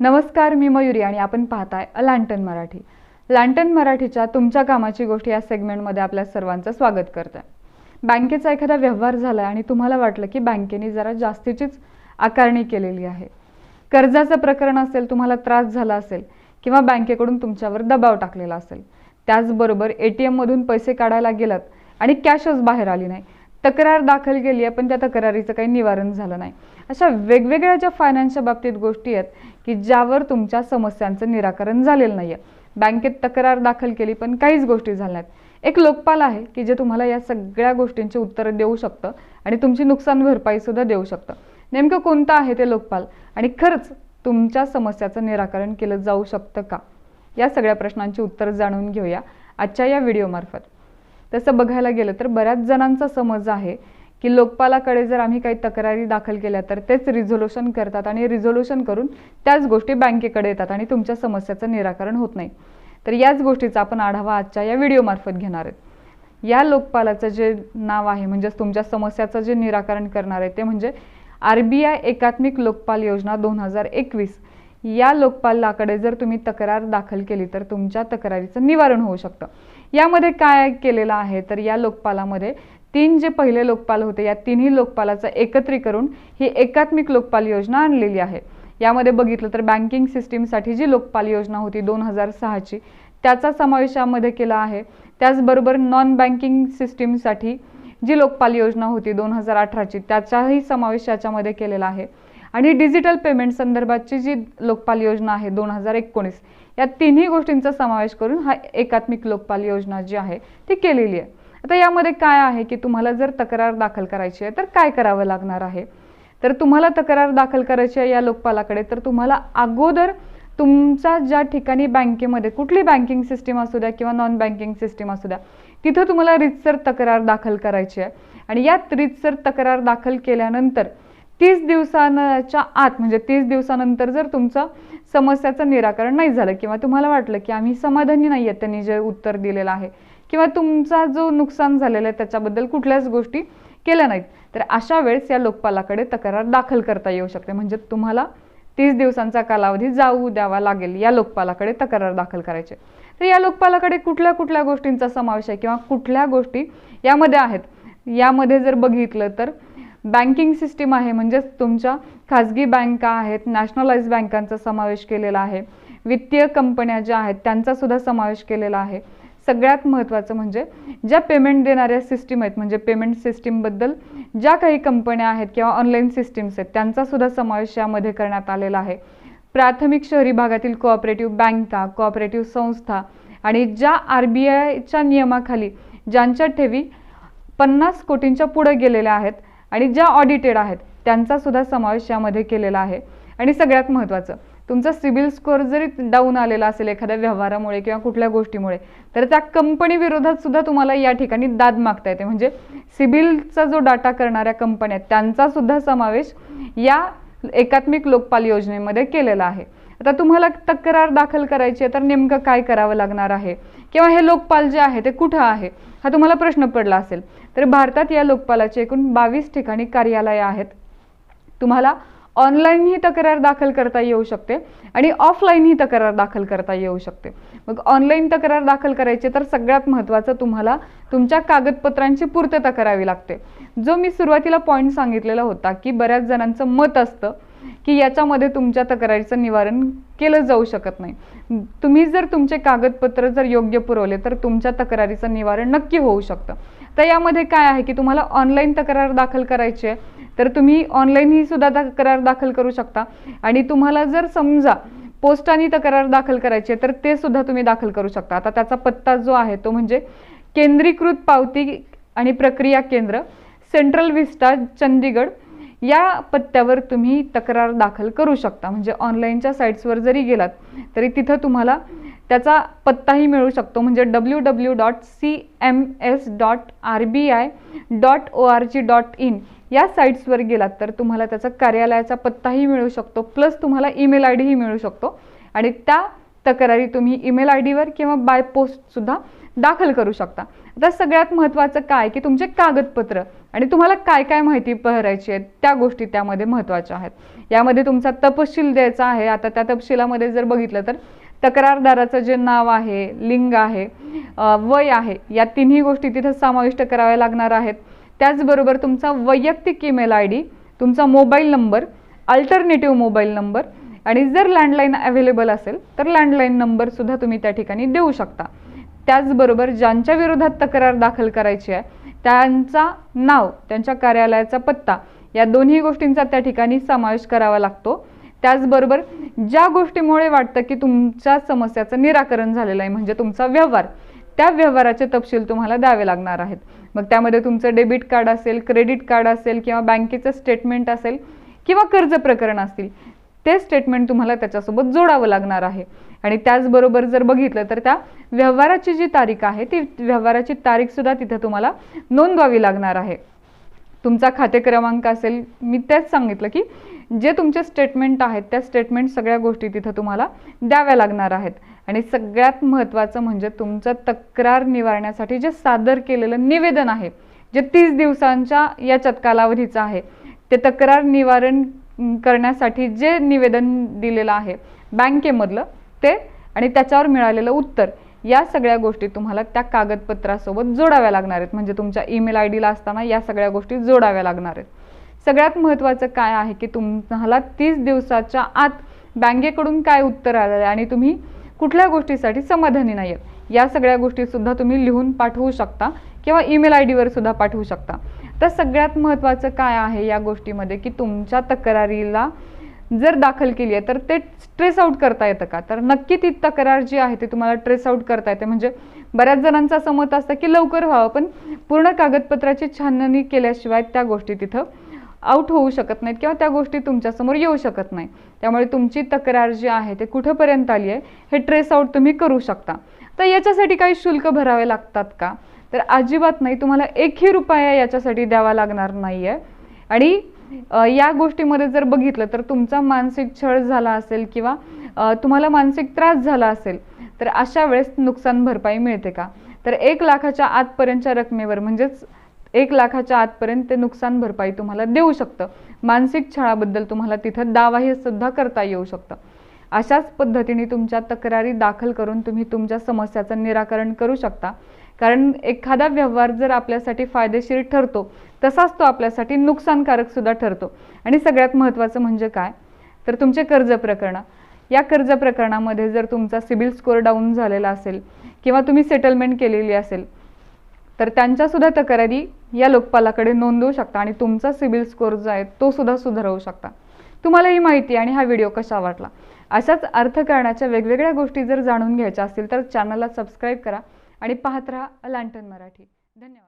नमस्कार मी मयुरी आणि आपण पाहताय अ लँटन मराठी. लँटन मराठीच्या तुमच्या कामाची गोष्ट या सेगमेंटमध्ये आपल्या सर्वांचं स्वागत करत. आहे बँकेचा एखादा व्यवहार झाला आणि तुम्हाला वाटलं की बँकेने जरा जास्तीचीच आकारणी केलेली आहे. कर्जाचं प्रकरण असेल तुम्हाला त्रास झाला असेल किंवा बँकेकडून तुमच्यावर दबाव टाकलेला असेल त्याचबरोबर ए टी एममधून पैसे काढायला गेलात आणि कॅशच बाहेर आली नाही तक्रार दाखल केली आहे पण त्या तक्रारीचं काही निवारण झालं नाही. अशा वेगवेगळ्या ज्या फायनान्सच्या बाबतीत गोष्टी आहेत की ज्यावर तुमच्या समस्यांचं निराकरण झालेलं नाही आहे बँकेत तक्रार दाखल केली पण काहीच गोष्टी झाल्या नाहीत. एक लोकपाल आहे की जे तुम्हाला या सगळ्या गोष्टींची उत्तरं देऊ शकतं आणि तुमची नुकसान भरपाई सुद्धा देऊ शकतं. नेमकं कोणतं आहे ते लोकपाल? आणि खरंच तुमच्या समस्याचं निराकरण केलं जाऊ शकतं का? या सगळ्या प्रश्नांची उत्तर जाणून घेऊया आजच्या या व्हिडिओमार्फत. तसं बघायला गेलं तर बऱ्याच जणांचा समज आहे की लोकपालाकडे जर आम्ही काही तक्रारी दाखल केल्या तर तेच रिझोल्युशन करतात आणि रिझोल्युशन करून त्याच गोष्टी बँकेकडे येतात आणि तुमच्या समस्याचं निराकरण होत नाही. तर याच गोष्टीचा आपण आढावा आजच्या या व्हिडिओमार्फत घेणार आहेत. या लोकपालाचं जे नाव आहे म्हणजेच तुमच्या समस्याचं जे निराकरण करणार आहे ते म्हणजे आर बी आय एकात्मिक लोकपाल योजना दोन हजार एकवीस. या लोकपालाकडे जर तुम्ही तक्रार दाखल केली तर तुमच्या तक्रारीचं निवारण होऊ शकतं. यामध्ये काय केलेलं आहे तर या लोकपालामध्ये तीन जे पहिले लोकपाल होते या तिन्ही लोकपालाचं एकत्रीकरण ही एकात्मिक लोकपाल योजना आणलेली आहे. यामध्ये बघितलं तर बँकिंग सिस्टीमसाठी जी लोकपाल योजना होती दोन हजार सहाची त्याचा समावेश यामध्ये केला आहे. त्याचबरोबर नॉन बँकिंग सिस्टीमसाठी जी लोकपाल योजना होती दोन हजार अठराची त्याचाही समावेश याच्यामध्ये केलेला आहे. आणि डिजिटल पेमेंट संदर्भातची जी लोकपाल योजना आहे दोन हजार एकोणीस या तिन्ही गोष्टींचा समावेश करून हा एकात्मिक लोकपाल योजना जी आहे ती केलेली आहे. आता यामध्ये काय आहे की तुम्हाला जर तक्रार दाखल करायची आहे तर काय करावं लागणार आहे? तर तुम्हाला तक्रार दाखल करायची आहे या लोकपालाकडे तर तुम्हाला अगोदर तुमचा ज्या ठिकाणी बँकेमध्ये कुठली बँकिंग सिस्टीम असू द्या किंवा नॉन बँकिंग सिस्टीम असू द्या तिथं तुम्हाला रितसर तक्रार दाखल करायची आहे. आणि यात रितसर तक्रार दाखल केल्यानंतर तीस दिवसांच्या आत म्हणजे तीस दिवसानंतर जर तुमचं समस्याचं निराकरण नाही झालं किंवा तुम्हाला वाटलं की आम्ही समाधानी नाही आहेत त्यांनी जे उत्तर दिलेलं आहे किंवा तुमचा जो नुकसान झालेलं आहे त्याच्याबद्दल कुठल्याच गोष्टी केल्या नाहीत. तर अशा वेळेस या लोकपालाकडे तक्रार दाखल करता येऊ शकते. म्हणजे तुम्हाला तीस दिवसांचा कालावधी जाऊ द्यावा लागेल. या लोकपालाकडे तक्रार दाखल करायचे. तर या लोकपालाकडे कुठल्या कुठल्या गोष्टींचा समावेश आहे किंवा कुठल्या गोष्टी यामध्ये आहेत? यामध्ये जर बघितलं तर बँकिंग सिस्टीम आहे. म्हणजेच तुमच्या खाजगी बँका आहेत नॅशनलाइज बँकांचा समावेश केलेला आहे. वित्तीय कंपन्या ज्या आहेत त्यांचा सुद्धा समावेश केलेला आहे. सगळ्यात महत्त्वाचं म्हणजे ज्या पेमेंट देणाऱ्या सिस्टीम आहेत म्हणजे पेमेंट सिस्टीमबद्दल ज्या काही कंपन्या आहेत किंवा ऑनलाईन सिस्टीम्स आहेत त्यांचा सुद्धा समावेश यामध्ये करण्यात आलेला आहे. प्राथमिक शहरी भागातील कोऑपरेटिव्ह बँका कोऑपरेटिव्ह संस्था आणि ज्या आर बी आयच्या नियमाखाली ज्यांच्या ठेवी पन्नास कोटींच्या पुढे गेलेल्या आहेत आणि ज्या ऑडिटेड आहेत त्यांचा सुद्धा समावेश यामध्ये केलेला आहे. आणि सगळ्यात महत्त्वाचं तुमचा सिबिल स्कोअर जरी डाऊन आलेला असेल एखाद्या व्यवहारामुळे किंवा कुठल्या गोष्टीमुळे तर त्या कंपनी विरोधात सुद्धा तुम्हाला या ठिकाणी दाद मागता येते. म्हणजे सिबिलचा जो डाटा करणाऱ्या कंपन्या आहेत त्यांचा सुद्धा समावेश या एकात्मिक लोकपाल योजनेमध्ये केलेला आहे. आता तुम्हाला तक्रार दाखल करायची आहे तर नेमकं काय करावं लागणार आहे? किंवा हे लोकपाल जे आहे ते कुठं आहे? हा तुम्हाला प्रश्न पडला असेल. तर भारतात या लोकपालाचे एकूण बावीस ठिकाणी कार्यालयं आहेत. तुम्हाला ऑनलाईन ही तक्रार दाखल करता येऊ शकते आणि ऑफलाईन ही तक्रार दाखल करता येऊ शकते. मग ऑनलाईन तक्रार दाखल करायची तर सगळ्यात महत्त्वाचं तुम्हाला तुमच्या कागदपत्रांची पूर्तता करावी लागते. जो मी सुरुवातीला पॉईंट सांगितलेला होता की बऱ्याच जणांचं मत असतं की याच्यामध्ये तुमच्या तक्रारीचं निवारण केलं जाऊ शकत नाही. तुम्ही जर तुमचे कागदपत्र जर योग्य पुरवले तर तुमच्या तक्रारीचं निवारण नक्की होऊ शकतं. तर यामध्ये काय आहे की तुम्हाला ऑनलाईन तक्रार दाखल करायची आहे तर तुम्ही ऑनलाईन ही सुद्धा तक्रार दाखल करू शकता. आणि तुम्हाला जर समजा पोस्टाने तक्रार दाखल करायची आहे तर ते सुद्धा तुम्ही दाखल करू शकता. आता त्याचा पत्ता जो आहे तो म्हणजे केंद्रीकृत पावती आणि प्रक्रिया केंद्र सेंट्रल विस्टा चंदीगड या पत्त्यावर तुम्ही तक्रार दाखल करू शकता. म्हणजे ऑनलाईनच्या साईट्सवर जरी गेलात तरी तिथं तुम्हाला त्याचा पत्ताही मिळू शकतो. म्हणजे W W dot C M S dot R B I dot O R G dot in या साईट्सवर गेलात तर तुम्हाला त्याचा कार्यालयाचा पत्ताही मिळू शकतो. प्लस तुम्हाला ईमेल आय डीही मिळू शकतो. आणि त्या तक्रारी तुम्ही ईमेल आय डीवर किंवा बाय पोस्टसुद्धा दाखल करू शकता. आता सगळ्यात महत्त्वाचं काय की तुमचे कागदपत्र आणि तुम्हाला काय काय माहिती भरायची आहे त्या गोष्टी त्यामध्ये महत्त्वाच्या आहेत. यामध्ये तुमचा तपशील द्यायचा आहे आता त्या तपशिलामध्ये जर बघितलं तर तक्रारदाराचं जे नाव आहे लिंग आहे वय आहे या तिन्ही गोष्टी तिथं समाविष्ट कराव्या लागणार आहेत. त्याचबरोबर तुमचा वैयक्तिक ईमेल आय डी तुमचा mobile number alternative mobile number आणि जर लँडलाईन अवेलेबल असेल तर लँडलाईन नंबरसुद्धा तुम्ही त्या ठिकाणी देऊ शकता. त्याचबरोबर ज्यांच्या विरोधात तक्रार दाखल करायची आहे त्यांचा नाव त्यांच्या कार्यालयाचा पत्ता या दोन्ही गोष्टींचा त्या ठिकाणी समावेश करावा लागतो. त्याचबरोबर ज्या गोष्टीमुळे वाटतं की तुमच्या समस्याचं निराकरण झालेलं आहे म्हणजे तुमचा व्यवहार त्या व्यवहाराचे तपशील तुम्हाला द्यावे लागणार आहेत. मग त्यामध्ये तुमचं डेबिट कार्ड असेल क्रेडिट कार्ड असेल किंवा बँकेचं स्टेटमेंट असेल किंवा कर्ज प्रकरण असतील ते स्टेटमेंट तुम्हाला त्याच्यासोबत जोडावं लागणार आहे. आणि त्याचबरोबर जर बघितलं तर त्या व्यवहाराची जी तारीख आहे ती व्यवहाराची तारीख सुद्धा तिथे तुम्हाला नोंदवावी लागणार आहे. तुमचा खाते क्रमांक असेल मी तेच सांगितलं की जे तुमचे स्टेटमेंट आहेत त्या स्टेटमेंट सगळ्या गोष्टी तिथं तुम्हाला द्याव्या लागणार आहेत. आणि सगळ्यात महत्त्वाचं म्हणजे तुमचं तक्रार निवारण्यासाठी जे सादर केलेलं निवेदन आहे जे तीस दिवसांच्या याच्यात कालावधीचं आहे ते तक्रार निवारण करण्यासाठी जे निवेदन दिलेलं आहे बँकेमधलं ते आणि त्याच्यावर मिळालेलं उत्तर या सगळ्या गोष्टी तुम्हाला त्या कागदपत्रासोबत जोडाव्या लागणार आहेत. म्हणजे तुमच्या ईमेल आय डीला असताना या सगळ्या गोष्टी जोडाव्या लागणार आहेत. सगळ्यात महत्त्वाचं काय आहे की तुम्हाला तीस दिवसाच्या आत बँकेकडून काय उत्तर आलेलं आहे आणि तुम्ही कुठल्या गोष्टीसाठी समाधानी नाही आहेत या सगळ्या गोष्टीसुद्धा तुम्ही लिहून पाठवू शकता किंवा ईमेल आय डीवर सुद्धा पाठवू शकता. तर सगळ्यात महत्त्वाचं काय आहे या गोष्टीमध्ये की तुमच्या तक्रारीला जर दाखल केली आहे तर ते ट्रेस आउट करता येतं का? तर नक्की ती तक्रार जी आहे ती तुम्हाला ट्रेस आउट करता येते. म्हणजे बऱ्याच जणांचं असं मत असतं की लवकर व्हावं पण पूर्ण कागदपत्राची छाननी केल्याशिवाय त्या गोष्टी तिथं आउट होऊ शकत नाहीत किंवा त्या गोष्टी तुमच्यासमोर येऊ शकत नाही त्यामुळे तुमची तक्रार जी आहे ते कुठंपर्यंत आली आहे हे ट्रेस आउट तुम्ही करू शकता. तर याच्यासाठी काही शुल्क भरावे लागतात का? तर अजिबात नाही तुम्हाला एकही रुपया याच्यासाठी द्यावा लागणार नाही आहे आणि या गोष्टीमध्ये जर बघितलं तर तुमचा मानसिक छळ झाला असेल किंवा तुम्हाला मानसिक त्रास झाला असेल तर अशा वेळेस नुकसान भरपाई मिळते का? तर एक लाखाच्या आतपर्यंतच्या रकमेवर म्हणजेच एक लाखाच्या आतपर्यंत ते नुकसान भरपाई तुम्हाला देऊ शकतं. मानसिक छळाबद्दल तुम्हाला तिथं दावाही सुद्धा करता येऊ शकतं. अशाच पद्धतीने तुमच्या तक्रारी दाखल करून तुम्ही तुमच्या समस्याचं निराकरण करू शकता. कारण एखादा व्यवहार जर आपल्यासाठी फायदेशीर ठरतो तसाच तो आपल्यासाठी नुकसानकारक सुद्धा ठरतो. आणि सगळ्यात महत्त्वाचं म्हणजे काय? तर तुमचे कर्ज प्रकरणं. या कर्ज प्रकरणामध्ये जर तुमचा सिबिल स्कोअर डाऊन झालेला असेल किंवा तुम्ही सेटलमेंट केलेली असेल तर त्यांच्यासुद्धा तक्रारी या लोकपालाकडे नोंदवू शकता आणि तुमचा सिबिल स्कोअर जो आहे तो सुद्धा सुधारवू शकता. तुम्हाला ही माहिती आणि हा व्हिडिओ कसा वाटला? अशाच अर्थकारणाच्या वेगवेगळ्या गोष्टी जर जाणून घ्यायच्या असतील तर चॅनलला सबस्क्राईब करा. आणि पाहत राहा लँटन मराठी. धन्यवाद.